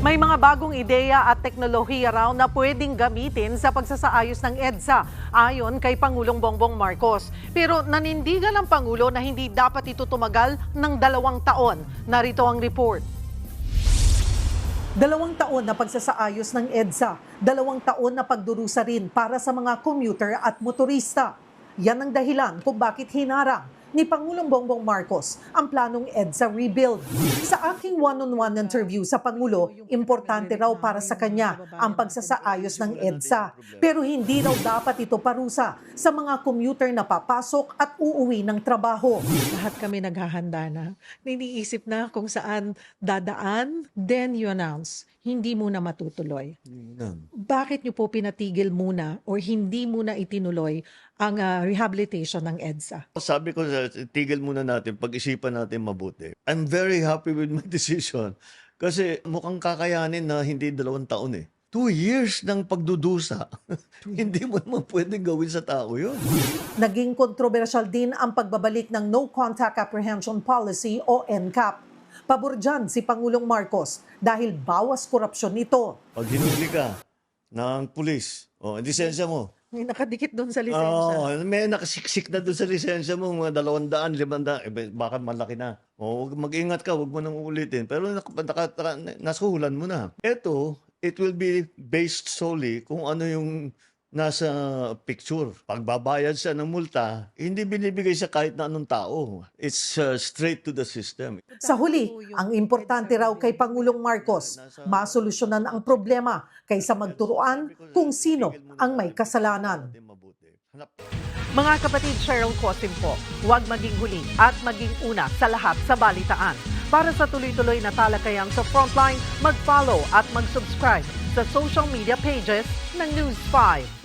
May mga bagong ideya at teknolohiya raw na pwedeng gamitin sa pagsasaayos ng EDSA ayon kay Pangulong Bongbong Marcos. Pero nanindigan ang Pangulo na hindi dapat ito tumagal ng dalawang taon. Narito ang report. Dalawang taon na pagsasaayos ng EDSA, dalawang taon na pagdurusa rin para sa mga commuter at motorista. Yan ang dahilan kung bakit hinarang ni Pangulong Bongbong Marcos ang planong EDSA rebuild. Sa aking one-on-one interview sa Pangulo, importante raw para sa kanya ang pagsasaayos ng EDSA. Pero hindi raw dapat ito parusa sa mga commuter na papasok at uuwi ng trabaho. Lahat kami naghahanda na. Niniisip na kung saan dadaan, then you announce, hindi muna matutuloy. Bakit niyo po pinatigil muna or hindi muna itinuloy ang ah, rehabilitation ng EDSA? Sabi ko, sa- tigil muna natin, pag-isipan natin mabuti. I'm very happy with my decision. Kasi mukhang kakayanin na hindi dalawang taon eh. Two years ng pagdudusa. hindi mo naman pwedeng gawin sa tao yun. Naging kontrobersyal din ang pagbabalik ng No Contact Apprehension Policy o NCAP. Pabor dyan si Pangulong Marcos dahil bawas korupsyon nito. Pag hinuli ka ng pulis, o, oh, lisensya mo, May nakadikit doon sa Oo, may nakasiksik na doon sa lisensya mo, mga dalawang daan, limang daan, eh, baka malaki na. O, mag-ingat ka, huwag mo nang uulitin. Pero nak- naka, naka, nasuhulan mo na. Ito, it will be based solely kung ano yung nasa picture. Pagbabayad siya ng multa, hindi binibigay sa kahit na anong tao. It's uh, straight to the system. Sa huli, ang importante raw kay Pangulong Marcos, masolusyonan ang problema kaysa magturuan kung sino ang may kasalanan. Mga kapatid Cheryl Cosim po, huwag maging huli at maging una sa lahat sa balitaan. Para sa tuloy-tuloy na talakayang sa Frontline, mag-follow at mag-subscribe sa social media pages ng News 5.